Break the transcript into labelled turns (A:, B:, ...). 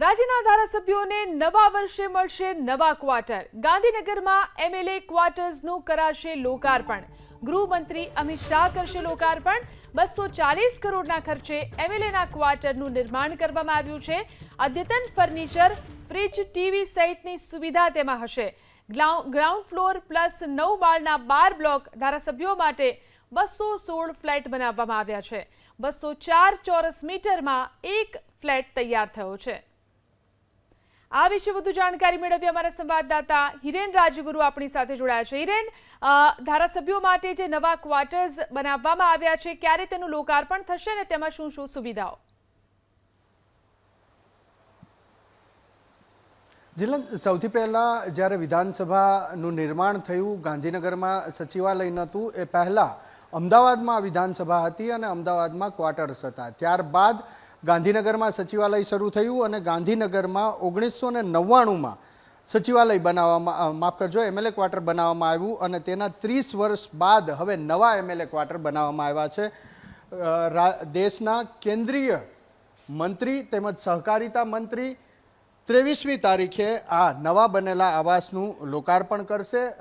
A: રાજ્યના ધારાસભ્યોને નવા વર્ષે મળશે નવા ક્વાર્ટર. ગાંધીનગરમાં એમએલએ ક્વાર્ટર્સનું કરાશે લોકાર્પણ. ગૃહમંત્રી અમિત શાહ કરશે લોકાર્પણ. બસો ચાલીસ કરોડના ખર્ચે એમએલએના ક્વાર્ટરનું નિર્માણ કરવામાં આવ્યું છે. અદ્યતન ફર્નિચર, ફ્રિજ, ટીવી સહિતની સુવિધા તેમાં હશે. ગ્રાઉન્ડ ફ્લોર પ્લસ નવ માળના બાર બ્લોક ધારાસભ્યો માટે બસો સોળ ફ્લેટ બનાવવામાં આવ્યા છે. બસો ચાર ચોરસ મીટરમાં એક ફ્લેટ તૈયાર થયો છે. આ વિશે વધુ જાણકારી મેળવી અમારા સંવાદદાતા હિરેન રાજગુરુ આપણી સાથે જોડાયા છે. હિરેન ધારાસભ્યો માટે જે નવા ક્વાર્ટર્સ બનાવવામાં આવ્યા છે, ક્યારે તેનું લોકાર્પણ થશે અને તેમાં શું શું સુવિધાઓ?
B: જીલન સૌથી પહેલાં જ્યારે વિધાનસભાનું નિર્માણ થયું, ગાંધીનગરમાં સચિવાલય નહોતું, એ પહેલાં અમદાવાદમાં વિધાનસભા હતી અને અમદાવાદમાં ક્વાર્ટર્સ હતા. ત્યારબાદ ગાંધીનગરમાં સચિવાલય શરૂ થયું અને ગાંધીનગરમાં ઓગણીસો ને નવ્વાણુંમાં સચિવાલય બનાવવામાં માફ કરજો એમએલએ ક્વાર્ટર બનાવવામાં આવ્યું અને તેના ત્રીસ વર્ષ બાદ હવે નવા એમએલએ ક્વાર્ટર બનાવવામાં આવ્યા છે. દેશના કેન્દ્રીય મંત્રી તેમજ સહકારિતા મંત્રી ત્રેવીસમી તારીખે આ નવા બનેલા આવાસનું લોકાર્પણ કરશે.